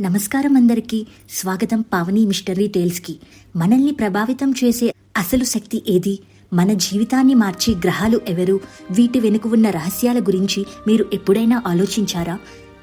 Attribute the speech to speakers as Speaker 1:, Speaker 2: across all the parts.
Speaker 1: నమస్కారం అందరికీ. స్వాగతం పావని మిస్టరీ టేల్స్కి. మనల్ని ప్రభావితం చేసే అసలు శక్తి ఏది? మన జీవితాన్ని మార్చే గ్రహాలు ఎవరు? వీటి వెనుక ఉన్న రహస్యాల గురించి మీరు ఎప్పుడైనా ఆలోచించారా?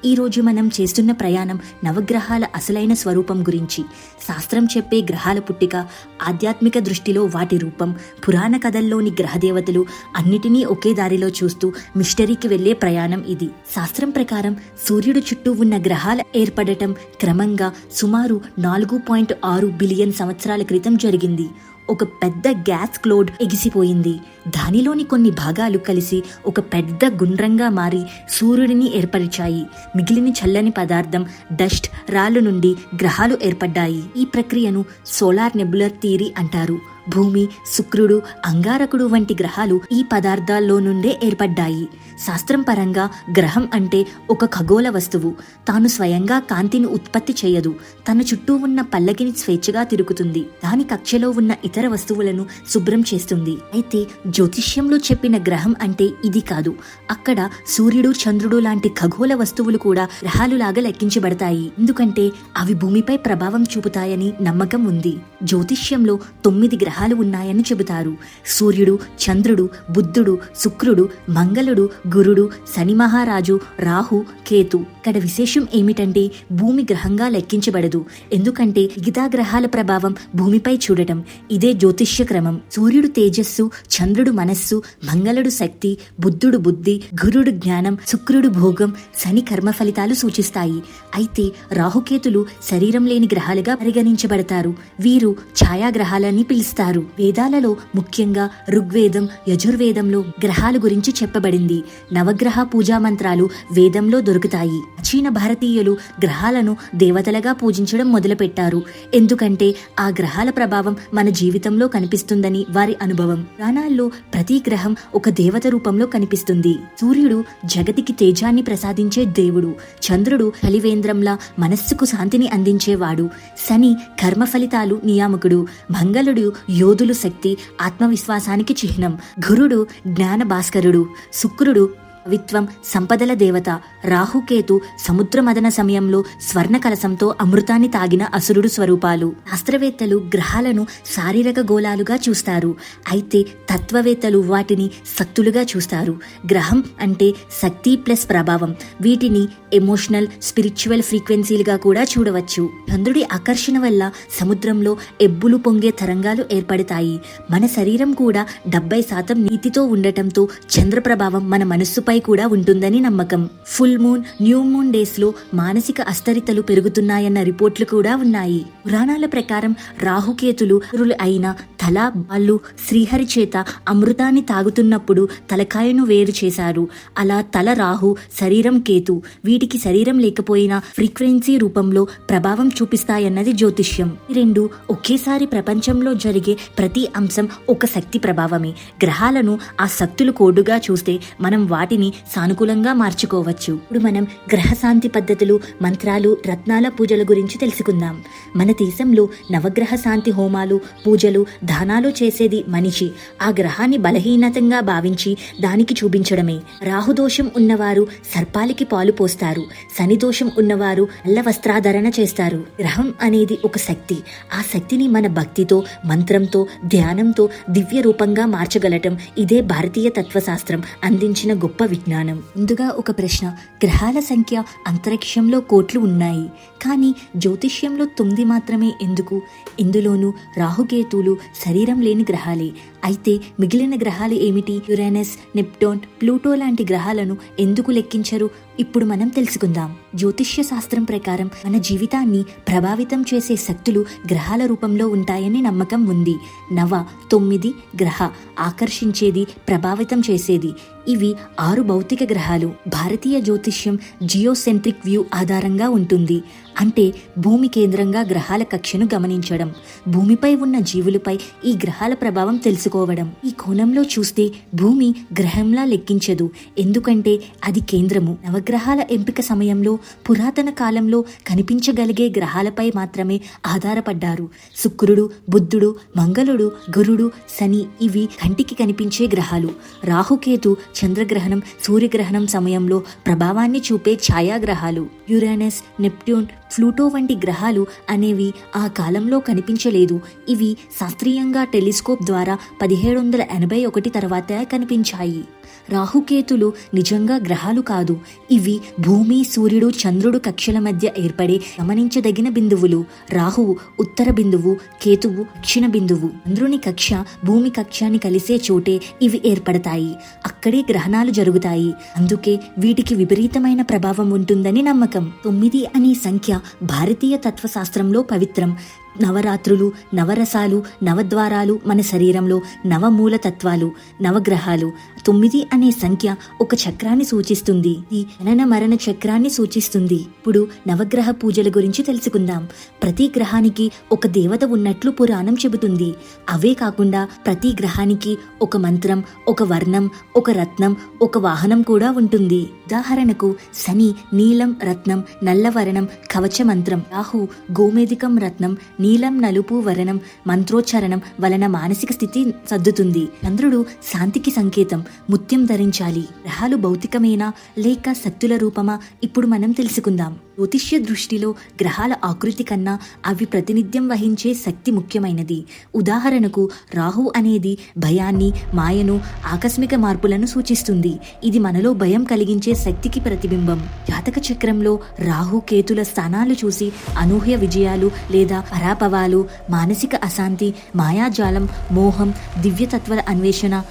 Speaker 1: ఈ రోజు మనం చేస్తున్న ప్రయాణం నవగ్రహాల అసలైన స్వరూపం గురించి. శాస్త్రం చెప్పే గ్రహాల పుట్టిక ఆధ్యాత్మిక దృష్టిలో వాటి రూపం పురాణ కథల్లోని గ్రహదేవతలు అన్నిటినీ ఒకే దారిలో చూస్తూ మిస్టరీకి వెళ్ళే ప్రయాణం ఇది. శాస్త్రం ప్రకారం సూర్యుడు చుట్టూ ఉన్న గ్రహాల ఏర్పడటం క్రమంగా సుమారు నాలుగు పాయింట్ ఆరు బిలియన్ సంవత్సరాల క్రితం జరిగింది. ఒక పెద్ద గ్యాస్ క్లోడ్ ఎగిసిపోయింది. దానిలోని కొన్ని భాగాలు కలిసి ఒక పెద్ద గుండ్రంగా మారి సూర్యుడిని ఏర్పరిచాయి. మిగిలిన చల్లని పదార్థం డస్ట్ రాళ్ళు నుండి గ్రహాలు ఏర్పడ్డాయి. ఈ ప్రక్రియను సోలార్ నెబులర్ థియరీ అంటారు. భూమి శుక్రుడు అంగారకుడు వంటి గ్రహాలు ఈ పదార్థాల్లో నుండే ఏర్పడ్డాయి. శాస్త్రం పరంగా గ్రహం అంటే ఒక ఖగోళ వస్తువు. తాను స్వయంగా కాంతిని ఉత్పత్తి చేయదు. తన చుట్టూ ఉన్న పల్లకిని స్వేచ్ఛగా తిరుగుతుంది. దాని కక్షలో ఉన్న ఇతర వస్తువులను శుభ్రం చేస్తుంది. అయితే జ్యోతిష్యంలో చెప్పిన గ్రహం అంటే ఇది కాదు. అక్కడ సూర్యుడు చంద్రుడు లాంటి ఖగోళ వస్తువులు కూడా గ్రహాలులాగా లెక్కించబడతాయి. ఎందుకంటే అవి భూమిపై ప్రభావం చూపుతాయని నమ్మకం ఉంది. జ్యోతిష్యంలో తొమ్మిది గ్రహాలు ఉన్నాయని చెబుతారు. సూర్యుడు చంద్రుడు బుద్ధుడు శుక్రుడు మంగళుడు గురుడు శని మహారాజు రాహు కేతు. ఇక్కడ విశేషం ఏమిటంటే భూమి గ్రహంగా లెక్కించబడదు. ఎందుకంటే మిగతా గ్రహాల ప్రభావం భూమిపై చూడటం. ఇదే జ్యోతిష్య క్రమం. సూర్యుడు తేజస్సు చంద్రుడు మనస్సు మంగళుడు శక్తి బుద్ధుడు బుద్ధి గురుడు జ్ఞానం శుక్రుడు భోగం శని కర్మ ఫలితాలు సూచిస్తాయి. అయితే రాహుకేతులు శరీరం లేని గ్రహాలుగా పరిగణించబడతారు. వీరు ఛాయాగ్రహాలని పిలుస్తారు. వేదాలలో ముఖ్యంగా ఋగ్వేదం యజుర్వేదంలో గ్రహాల గురించి చెప్పబడింది. నవగ్రహ పూజా మంత్రాలు వేదంలో దొరుకుతాయి. ప్రాచీన భారతీయులు గ్రహాలను దేవతలుగా పూజించడం మొదలుపెట్టారు. ఎందుకంటే ఆ గ్రహాల ప్రభావం మన జీవితంలో కనిపిస్తుందని వారి అనుభవం. ప్రాణాల్లో ప్రతి గ్రహం ఒక దేవత రూపంలో కనిపిస్తుంది. సూర్యుడు జగతికి తేజాన్ని ప్రసాదించే దేవుడు. చంద్రుడు కలివేంద్రంలా మనస్సుకు శాంతిని అందించేవాడు. శని కర్మ ఫలితాలు నియామకుడు. మంగళుడు యోధులు శక్తి ఆత్మవిశ్వాసానికి చిహ్నం. గురుడు జ్ఞాన భాస్కరుడు శుక్రుడు కవిత్వం సంపదల దేవత. రాహుకేతు సముద్రమదన సమయంలో స్వర్ణ కలసంతో అమృతాన్ని తాగిన అసురుడు స్వరూపాలు. శాస్త్రవేత్తలు గ్రహాలను శారీరక గోళాలుగా చూస్తారు. అయితే తత్వవేత్తలు వాటిని శక్తులుగా చూస్తారు. గ్రహం అంటే శక్తి ప్లస్ ప్రభావం. వీటిని ఎమోషనల్ స్పిరిచువల్ ఫ్రీక్వెన్సీలుగా కూడా చూడవచ్చు. చంద్రుడి ఆకర్షణ వల్ల సముద్రంలో ఎబ్బులు పొంగే తరంగాలు ఏర్పడతాయి. మన శరీరం కూడా డెబ్బై శాతం నీతితో ఉండటంతో చంద్ర ప్రభావం మన మనస్సుపై కూడా ఉంటుందని నమ్మకం. ఫుల్ మూన్ న్యూ మూన్ డేస్లో మానసిక అస్థరితలు పెరుగుతున్నాయన్న రిపోర్ట్లు కూడా ఉన్నాయి. పురాణాల ప్రకారం రాహుకేతులు అయిన తల బాళ్ళు శ్రీహరి చేత అమృతాన్ని తాగుతున్నప్పుడు తలకాయను వేరు చేశారు. అలా తల రాహు శరీరం కేతు. వీటికి శరీరం లేకపోయినా ఫ్రీక్వెన్సీ రూపంలో ప్రభావం చూపిస్తాయన్నది జ్యోతిష్యం. రెండు ఒకేసారి ప్రపంచంలో జరిగే ప్రతి అంశం ఒక శక్తి ప్రభావమే. గ్రహాలను ఆ శక్తులు కోడుగా చూస్తే మనం వాటిని సానుకూలంగా మార్చుకోవచ్చు. ఇప్పుడు మనం గ్రహ శాంతి పద్ధతులు మంత్రాలు రత్నాల పూజల గురించి తెలుసుకుందాం. మన దేశంలో నవగ్రహ శాంతి హోమాలు పూజలు దానాలు చేసేది మనిషి. ఆ గ్రహాన్ని బలహీనతంగా భావించి దానికి చూపించడమే. రాహుదోషం ఉన్నవారు సర్పాలకి పాలు పోస్తారు. శని దోషం ఉన్నవారు నల్ల వస్త్రాధరణ చేస్తారు. గ్రహం అనేది ఒక శక్తి. ఆ శక్తిని మన భక్తితో మంత్రంతో ధ్యానంతో దివ్య రూపంగా మార్చగలటం ఇదే భారతీయ తత్వశాస్త్రం అందించిన గొప్ప విజ్ఞానం. ముందుగా ఒక ప్రశ్న. గ్రహాల సంఖ్య అంతరిక్షంలో కోట్లు ఉన్నాయి. కానీ జ్యోతిష్యంలో తొమ్మిది మాత్రమే. ఎందుకు? ఇందులోనూ రాహుకేతులు శరీరం లేని గ్రహాలే. అయితే మిగిలిన గ్రహాలు ఏమిటి? యురేనస్ నెప్టోన్ ప్లూటో లాంటి గ్రహాలను ఎందుకు లెక్కించరు? ఇప్పుడు మనం తెలుసుకుందాం. జ్యోతిష్య శాస్త్రం ప్రకారం మన జీవితాన్ని ప్రభావితం చేసే శక్తులు గ్రహాల రూపంలో ఉంటాయని నమ్మకం ఉంది. నవ తొమ్మిది గ్రహ ఆకర్షించేది ప్రభావితం చేసేది. ఇవి ఆరు భౌతిక గ్రహాలు. భారతీయ జ్యోతిష్యం జియోసెంట్రిక్ వ్యూ ఆధారంగా ఉంటుంది. అంటే భూమి కేంద్రంగా గ్రహాల కక్షను గమనించడం. భూమిపై ఉన్న జీవులపై ఈ గ్రహాల ప్రభావం చేసుకోవడం ఈ కోణంలో చూస్తే భూమి గ్రహంలా లెక్కించదు. ఎందుకంటే అది కేంద్రము. నవగ్రహాల ఎంపిక సమయంలో పురాతన కాలంలో కనిపించగలిగే గ్రహాలపై మాత్రమే ఆధారపడ్డారు. శుక్రుడు బుద్ధుడు మంగళుడు గురుడు శని ఇవి కంటికి కనిపించే గ్రహాలు. రాహుకేతు చంద్రగ్రహణం సూర్యగ్రహణం సమయంలో ప్రభావాన్ని చూపే ఛాయాగ్రహాలు. యురేనస్ నెప్ట్యూన్ ప్లూటో వంటి గ్రహాలు అనేవి ఆ కాలంలో కనిపించలేదు. ఇవి శాస్త్రీయంగా టెలిస్కోప్ ద్వారా పదిహేడు వందల ఎనభై ఒకటి తర్వాత కనిపించాయి. రాహుకేతులు నిజంగా గ్రహాలు కాదు. ఇవి భూమి సూర్యుడు చంద్రుడు కక్షల మధ్య ఏర్పడే గమనించదగిన బిందువులు. రాహువు ఉత్తర బిందువు కేతువు దక్షిణ బిందువు. చంద్రుని కక్ష భూమి కక్షాన్ని కలిసే చోటే ఇవి ఏర్పడతాయి. అక్కడే గ్రహణాలు జరుగుతాయి. అందుకే వీటికి విపరీతమైన ప్రభావం ఉంటుందని నమ్మకం. తొమ్మిది అనే సంఖ్య భారతీయ తత్వశాస్త్రంలో పవిత్రం. నవరాత్రులు నవరసాలు నవద్వారాలు మన శరీరంలో నవమూల తత్వాలు నవగ్రహాలు. తొమ్మిది అనే సంఖ్య ఒక చక్రాన్ని సూచిస్తుంది. ఈ జనన మరణ చక్రాన్ని సూచిస్తుంది. ఇప్పుడు నవగ్రహ పూజల గురించి తెలుసుకుందాం. ప్రతి గ్రహానికి ఒక దేవత ఉన్నట్లు పురాణం చెబుతుంది. అవే కాకుండా ప్రతి గ్రహానికి ఒక మంత్రం ఒక వర్ణం ఒక రత్నం ఒక వాహనం కూడా ఉంటుంది. ఉదాహరణకు శని నీలం రత్నం నల్లవరణం కవచ మంత్రం రాహు గోమేధికం రత్నం నీలం నలుపు వరణం మంత్రోచ్చారణం వలన మానసిక స్థితి సర్దుతుంది. చంద్రుడు శాంతికి సంకేతం. ముత్యం ధరించాలి. గ్రహాలు భౌతికమేనా లేక శక్తుల రూపమా? ఇప్పుడు మనం తెలుసుకుందాం. జ్యోతిష్య దృష్టిలో గ్రహాల ఆకృతి కన్నా అవి ప్రాతినిధ్యం వహించే శక్తి ముఖ్యమైనది. ఉదాహరణకు రాహు అనేది భయాన్ని మాయను ఆకస్మిక మార్పులను సూచిస్తుంది. ఇది మనలో భయం కలిగించే శక్తికి ప్రతిబింబం. జాతక చక్రంలో రాహు కేతుల స్థానాలు చూసి అనూహ్య విజయాలు లేదా పరాపవాలు మానసిక అశాంతి మాయాజాలం మోహం దివ్యతత్వాల అన్వేషణ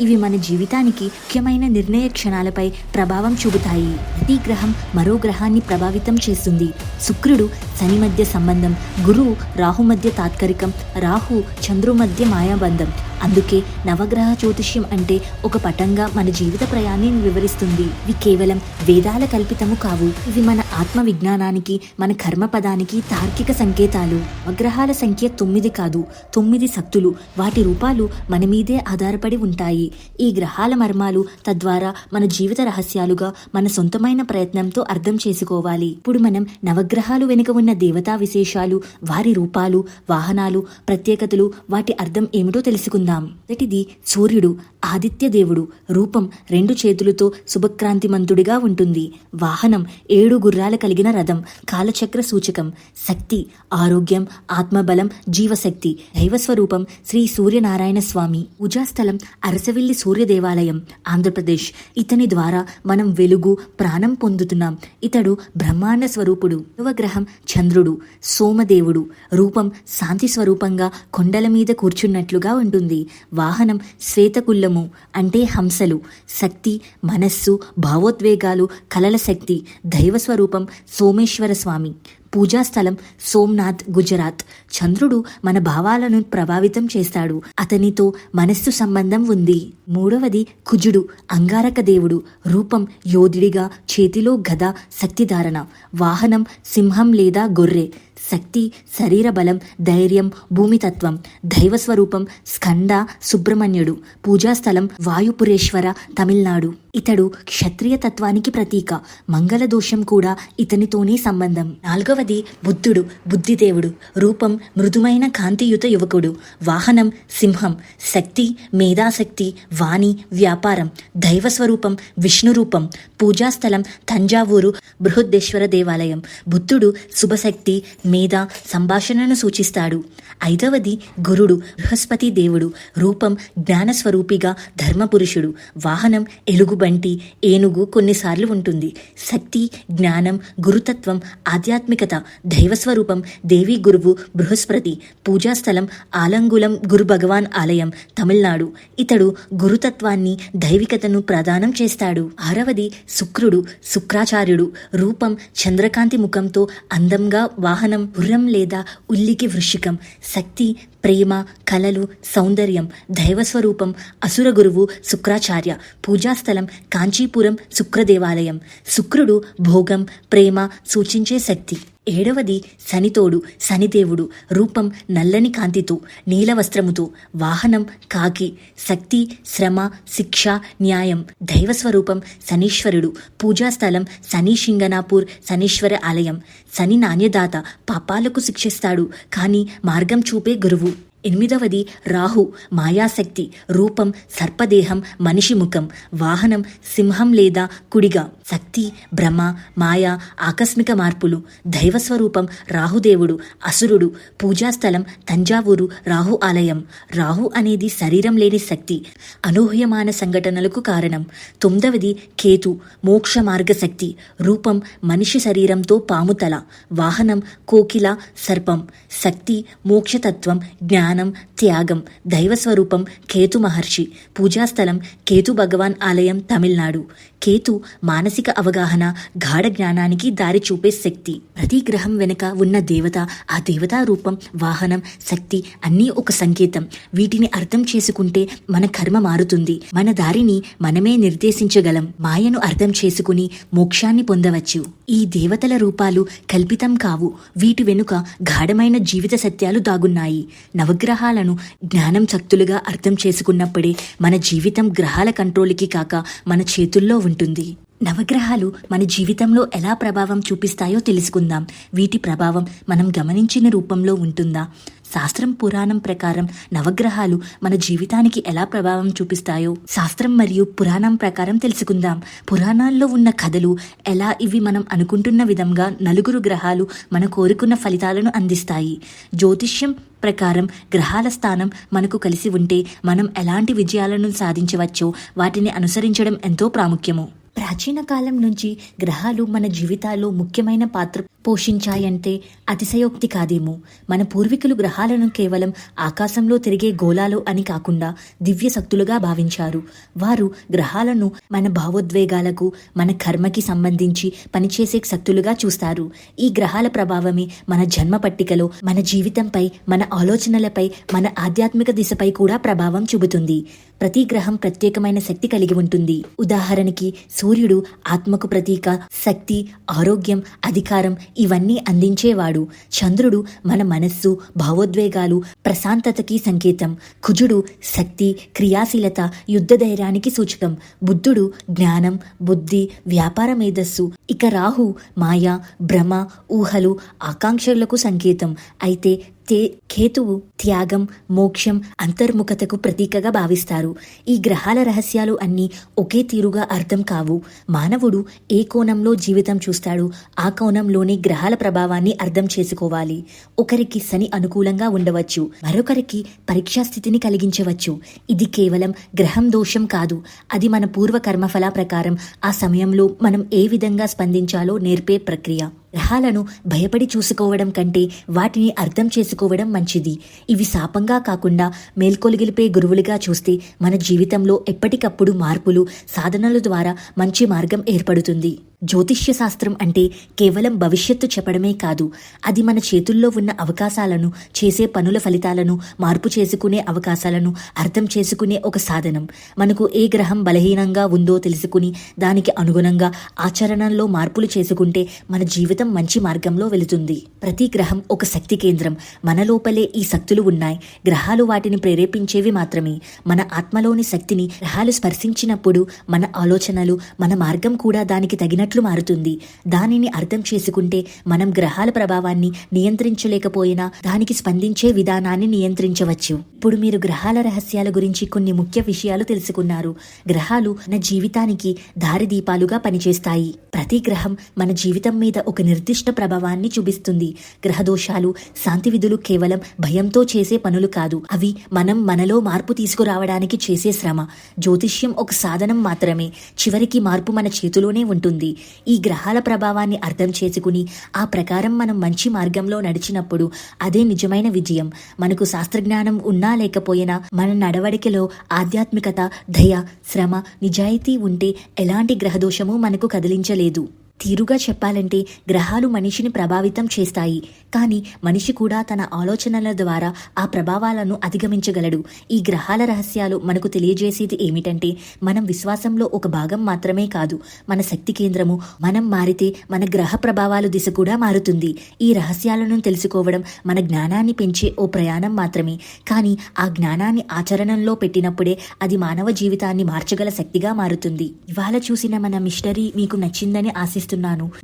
Speaker 1: ఇవి మన జీవితానికి ముఖ్యమైన నిర్ణయ క్షణాలపై ప్రభావం చూపుతాయి. ప్రతి గ్రహం మరో గ్రహాన్ని ప్రభావితం చేస్తుంది. శుక్రుడు శని మధ్య సంబంధం గురువు రాహు మధ్య తాత్కరికం రాహు చంద్రు మధ్య మాయాబంధం. అందుకే నవగ్రహ జ్యోతిష్యం అంటే ఒక పటంగా మన జీవిత ప్రయాణాన్ని వివరిస్తుంది. ఇవి కేవలం వేదాల కల్పితము కావు. ఇవి మన ఆత్మ విజ్ఞానానికి మన కర్మ పదానికి తార్కిక సంకేతాలు. నవగ్రహాల సంఖ్య తొమ్మిది కాదు తొమ్మిది శక్తులు. వాటి రూపాలు మన మీదే ఆధారపడి ఉంటాయి. ఈ గ్రహాల మర్మాలు తద్వారా మన జీవిత రహస్యాలుగా మన సొంతమైన ప్రయత్నంతో అర్థం చేసుకోవాలి. ఇప్పుడు మనం నవగ్రహాలు వెనుక ఉన్న దేవతా విశేషాలు వారి రూపాలు వాహనాలు ప్రత్యేకతలు వాటి అర్థం ఏమిటో తెలుసుకుందాం. మొదటిది సూర్యుడు ఆదిత్య దేవుడు. రూపం రెండు చేతులతో శుభక్రాంతిమంతుడిగా ఉంటుంది. వాహనం ఏడు గుర్రాల కలిగిన రథం కాలచక్ర సూచకం. శక్తి ఆరోగ్యం ఆత్మబలం జీవశక్తి. దైవస్వరూపం శ్రీ సూర్యనారాయణ స్వామి. పూజాస్థలం అరసవిల్లి సూర్య దేవాలయం ఆంధ్రప్రదేశ్. ఇతని ద్వారా మనం వెలుగు ప్రాణం పొందుతున్నాం. ఇతడు బ్రహ్మాండ స్వరూపుడు గ్రహం చంద్రుడు సోమదేవుడు. రూపం శాంతి స్వరూపంగా కొండల మీద కూర్చున్నట్లుగా ఉంటుంది. వాహనం శ్వేతకుల్లము అంటే హంసలు. శక్తి మనస్సు భావోద్వేగాలు కలల శక్తి దైవ స్వరూపం సోమేశ్వర స్వామి. పూజాస్థలం సోమ్నాథ్ గుజరాత్. చంద్రుడు మన భావాలను ప్రభావితం చేస్తాడు. అతనితో మనస్సు సంబంధం ఉంది. మూడవది కుజుడు అంగారక దేవుడు. రూపం యోధుడిగా చేతిలో గద శక్తిధారణ. వాహనం సింహం లేదా గొర్రె. శక్తి శరీర బలం ధైర్యం భూమితత్వం దైవస్వరూపం స్కంద సుబ్రహ్మణ్యుడు పూజాస్థలం వాయుపురేశ్వర తమిళనాడు. ఇతడు క్షత్రియ తత్వానికి ప్రతీక. మంగళ దోషం కూడా ఇతనితోనే సంబంధం. నాలుగవది బుద్ధుడు బుద్ధిదేవుడు. రూపం మృదుమైన కాంతియుత యువకుడు. వాహనం సింహం. శక్తి మేధాశక్తి. వాణి వ్యాపారం. దైవస్వరూపం విష్ణు రూపం పూజాస్థలం తంజావూరు బృహద్దేశ్వర దేవాలయం. బుద్ధుడు శుభశక్తి మేధ సంభాషణను సూచిస్తాడు. ఐదవది గురుడు బృహస్పతి దేవుడు. రూపం జ్ఞానస్వరూపిగా ధర్మపురుషుడు. వాహనం ఎలుగు బంటి ఏనుగు కొన్నిసార్లు ఉంటుంది. శక్తి జ్ఞానం గురుతత్వం ఆధ్యాత్మికత దైవస్వరూపం దేవి గురువు బృహస్పతి పూజాస్థలం ఆలంగులం గురు భగవాన్ ఆలయం తమిళనాడు. ఇతడు గురుతత్వాన్ని దైవికతను ప్రదానం చేస్తాడు. ఆరవది శుక్రుడు శుక్రాచార్యుడు. రూపం చంద్రకాంతి ముఖంతో అందంగా వాహనం గుర్రం లేదా ఉల్లికి వృషికం. శక్తి ప్రేమ కళలు సౌందర్యం దైవస్వరూపం అసుర గురువు శుక్రాచార్య. పూజాస్థలం కాంచీపురం శుక్రదేవాలయం. శుక్రుడు భోగం ప్రేమ సూచించే శక్తి. ఏడవది శనితోడు శనిదేవుడు. రూపం నల్లని కాంతితో నీలవస్త్రముతో వాహనం కాకి శక్తి శ్రమ శిక్ష న్యాయం. దైవస్వరూపం శనీశ్వరుడు. పూజాస్థలం శని శింగనాపూర్ శనీశ్వర ఆలయం. శని నాణ్యదాత పాపాలకు శిక్షిస్తాడు కానీ మార్గం చూపే గురువు. ఎనిమిదవది రాహు మాయాశక్తి రూపం సర్పదేహం మనిషి ముఖం వాహనం సింహం లేదా కుడిగా. శక్తి భ్రమ మాయ ఆకస్మిక మార్పులు దైవస్వరూపం రాహుదేవుడు అసురుడు పూజాస్థలం తంజావూరు రాహు ఆలయం. రాహు అనేది శరీరం లేని శక్తి అనూహ్యమాన సంఘటనలకు కారణం. తొమ్మిదవది కేతు మోక్ష మార్గ శక్తి రూపం మనిషి శరీరంతో పాముతల వాహనం కోకిల సర్పం. శక్తి మోక్షతత్వం జ్ఞానం త్యాగం దైవస్వరూపం కేతు మహర్షి పూజాస్థలం కేతు భగవాన్ ఆలయం తమిళనాడు. కేతు మానసిక అవగాహన గాఢ జ్ఞానానికి దారి చూపే శక్తి. ప్రతి గ్రహం వెనుక ఉన్న దేవత ఆ దేవతా రూపం వాహనం శక్తి అన్నీ ఒక సంకేతం. వీటిని అర్థం చేసుకుంటే మన కర్మ మారుతుంది. మన దారిని మనమే నిర్దేశించగలం. మాయను అర్థం చేసుకుని మోక్షాన్ని పొందవచ్చు. ఈ దేవతల రూపాలు కల్పితం కావు. వీటి వెనుక గాఢమైన జీవిత సత్యాలు దాగున్నాయి. నవగ్రహాలను జ్ఞానం శక్తులుగా అర్థం చేసుకున్నప్పుడే మన జీవితం గ్రహాల కంట్రోల్కి కాక మన చేతుల్లో ఉంటుంది. నవగ్రహాలు మన జీవితంలో ఎలా ప్రభావం చూపిస్తాయో తెలుసుకుందాం. వీటి ప్రభావం మనం గమనించిన రూపంలో ఉంటుందా? శాస్త్రం పురాణం ప్రకారం నవగ్రహాలు మన జీవితానికి ఎలా ప్రభావం చూపిస్తాయో శాస్త్రం మరియు పురాణం ప్రకారం తెలుసుకుందాం. పురాణాల్లో ఉన్న కథలు ఎలా ఇవి మనం అనుకుంటున్న విధంగా నలుగురు గ్రహాలు మన కోరుకున్న ఫలితాలను అందిస్తాయి. జ్యోతిష్యం ప్రకారం గ్రహాల స్థానం మనకు కలిసి ఉంటే మనం ఎలాంటి విజయాలను సాధించవచ్చో వాటిని అనుసరించడం ఎంతో ప్రాముఖ్యము. ప్రాచీన కాలం నుంచి గ్రహాలు మన జీవితాల్లో ముఖ్యమైన పాత్ర పోషించాయంటే అతిశయోక్తి కాదేమో. మన పూర్వీకులు గ్రహాలను కేవలం ఆకాశంలో తిరిగే గోళాలు అని కాకుండా దివ్య శక్తులుగా భావించారు. వారు గ్రహాలను మన భావోద్వేగాలకు మన కర్మకి సంబంధించి పనిచేసే శక్తులుగా చూస్తారు. ఈ గ్రహాల ప్రభావమే మన జన్మ పట్టికలో మన జీవితంపై మన ఆలోచనలపై మన ఆధ్యాత్మిక దిశపై కూడా ప్రభావం చూపుతుంది. ప్రతి గ్రహం ప్రత్యేకమైన శక్తి కలిగి ఉంటుంది. ఉదాహరణకి సూర్యుడు ఆత్మకు ప్రతీక శక్తి ఆరోగ్యం అధికారం ఇవన్నీ అందించేవాడు. చంద్రుడు మన మనస్సు భావోద్వేగాలు ప్రశాంతతకి సంకేతం. కుజుడు శక్తి క్రియాశీలత యుద్ధ ధైర్యానికి సూచకం. బుద్ధుడు జ్ఞానం బుద్ధి వ్యాపార మేధస్సు. ఇక రాహు మాయ భ్రమ ఊహలు ఆకాంక్షలకు సంకేతం. అయితే తే కేతువు త్యాగం మోక్షం అంతర్ముఖతకు ప్రతీకగా భావిస్తారు. ఈ గ్రహాల రహస్యాలు అన్నీ ఒకే తీరుగా అర్థం కావు. మానవుడు ఏ కోణంలో జీవితం చూస్తాడు ఆ కోణంలోనే గ్రహాల ప్రభావాన్ని అర్థం చేసుకోవాలి. ఒకరికి శని అనుకూలంగా ఉండవచ్చు మరొకరికి పరీక్షా స్థితిని కలిగించవచ్చు. ఇది కేవలం గ్రహం దోషం కాదు అది మన పూర్వ కర్మఫల ప్రకారం ఆ సమయంలో మనం ఏ విధంగా స్పందించాలో నేర్పే ప్రక్రియ. గ్రహాలను భయపడి చూసుకోవడం కంటే వాటిని అర్థం చేసుకోవడం మంచిది. ఇవి శాపంగా కాకుండా మేల్కొలిగిలిపే గురువులుగా చూస్తే మన జీవితంలో ఎప్పటికప్పుడు మార్పులు సాధనల ద్వారా మంచి మార్గం ఏర్పడుతుంది. జ్యోతిష్య శాస్త్రం అంటే కేవలం భవిష్యత్తు చెప్పడమే కాదు అది మన చేతుల్లో ఉన్న అవకాశాలను చేసే పనుల ఫలితాలను మార్పు చేసుకునే అవకాశాలను అర్థం చేసుకునే ఒక సాధనం. మనకు ఏ గ్రహం బలహీనంగా ఉందో తెలుసుకుని దానికి అనుగుణంగా ఆచరణలో మార్పులు చేసుకుంటే మన జీవితం మంచి మార్గంలో వెళుతుంది. ప్రతి గ్రహం ఒక శక్తి కేంద్రం. మన లోపలే ఈ శక్తులు ఉన్నాయి. గ్రహాలు వాటిని ప్రేరేపించేవి మాత్రమే. మన ఆత్మలోని శక్తిని గ్రహాలు స్పర్శించినప్పుడు మన ఆలోచనలు మన మార్గం కూడా దానికి తగినట్లు మారుతుంది. దానిని అర్థం చేసుకుంటే మనం గ్రహాల ప్రభావాన్ని నియంత్రించలేకపోయినా దానికి స్పందించే విధానాన్ని నియంత్రించవచ్చు. ఇప్పుడు మీరు గ్రహాల రహస్యాల గురించి కొన్ని ముఖ్య విషయాలు తెలుసుకున్నారు. గ్రహాలు మన జీవితానికి దారిదీపాలుగా పనిచేస్తాయి. ప్రతి గ్రహం మన జీవితం మీద ఒక నిర్దిష్ట ప్రభావాన్ని చూపిస్తుంది. గ్రహదోషాలు శాంతి విధులు కేవలం భయంతో చేసే పనులు కాదు. అవి మనం మనలో మార్పు తీసుకురావడానికి చేసే శ్రమ. జ్యోతిష్యం ఒక సాధనం మాత్రమే. చివరికి మార్పు మన చేతిలోనే ఉంటుంది. ఈ గ్రహాల ప్రభావాన్ని అర్థం చేసుకుని ఆ ప్రకారం మనం మంచి మార్గంలో నడిచినప్పుడు అదే నిజమైన విజయం. మనకు శాస్త్రజ్ఞానం ఉన్నా లేకపోయినా మన నడవడికలో ఆధ్యాత్మికత దయ శ్రమ నిజాయితీ ఉంటే ఎలాంటి గ్రహదోషము మనకు కదిలించలేదు. తీరుగా చెప్పాలంటే గ్రహాలు మనిషిని ప్రభావితం చేస్తాయి. కానీ మనిషి కూడా తన ఆలోచనల ద్వారా ఆ ప్రభావాలను అధిగమించగలడు. ఈ గ్రహాల రహస్యాలు మనకు తెలియజేసేది ఏమిటంటే మనం విశ్వాసంలో ఒక భాగం మాత్రమే కాదు మన శక్తి కేంద్రము మనం మారితే మన గ్రహ ప్రభావాలు దిశ కూడా మారుతుంది. ఈ రహస్యాలను తెలుసుకోవడం మన జ్ఞానాన్ని పెంచే ఓ ప్రయాణం మాత్రమే. కానీ ఆ జ్ఞానాన్ని ఆచరణలో పెట్టినప్పుడే అది మానవ జీవితాన్ని మార్చగల శక్తిగా మారుతుంది. ఇవాళ చూసిన మన మిస్టరీ మీకు నచ్చిందని ఆశిస్తున్నాను.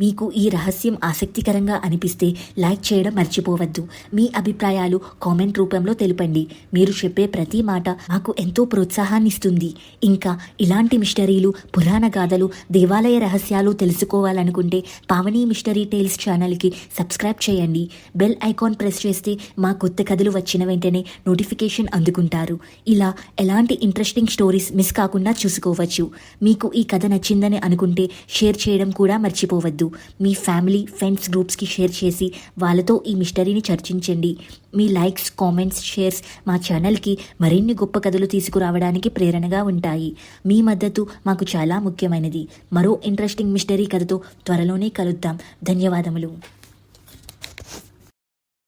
Speaker 1: మీకు ఈ రహస్యం ఆసక్తికరంగా అనిపిస్తే లైక్ చేయడం మర్చిపోవద్దు. మీ అభిప్రాయాలు కామెంట్ రూపంలో తెలుపండి. మీరు చెప్పే ప్రతి మాట మాకు ఎంతో ప్రోత్సాహాన్ని ఇస్తుంది ఇంకా ఇలాంటి మిస్టరీలు పురాణ గాథలు దేవాలయ రహస్యాలు తెలుసుకోవాలనుకుంటే పావని మిస్టరీ టేల్స్ ఛానల్కి సబ్స్క్రైబ్ చేయండి. బెల్ ఐకాన్ ప్రెస్ చేస్తే మా కొత్త కథలు వచ్చిన వెంటనే నోటిఫికేషన్ అందుకుంటారు. ఇలా ఎలాంటి ఇంట్రెస్టింగ్ స్టోరీస్ మిస్ కాకుండా చూసుకోవచ్చు. మీకు ఈ కథ నచ్చిందని అనుకుంటే షేర్ చేయడం కూడా మర్చిపోవద్దు. మీ ఫ్యామిలీ ఫ్రెండ్స్ గ్రూప్స్కి షేర్ చేసి వాళ్ళతో ఈ మిస్టరీని చర్చించండి. మీ లైక్స్ కామెంట్స్ షేర్స్ మా ఛానల్కి మరిన్ని గొప్ప కథలు తీసుకురావడానికి ప్రేరణగా ఉంటాయి. మీ మద్దతు మాకు చాలా ముఖ్యమైనది. మరో ఇంట్రెస్టింగ్ మిస్టరీ కథతో త్వరలోనే కలుద్దాం. ధన్యవాదములు.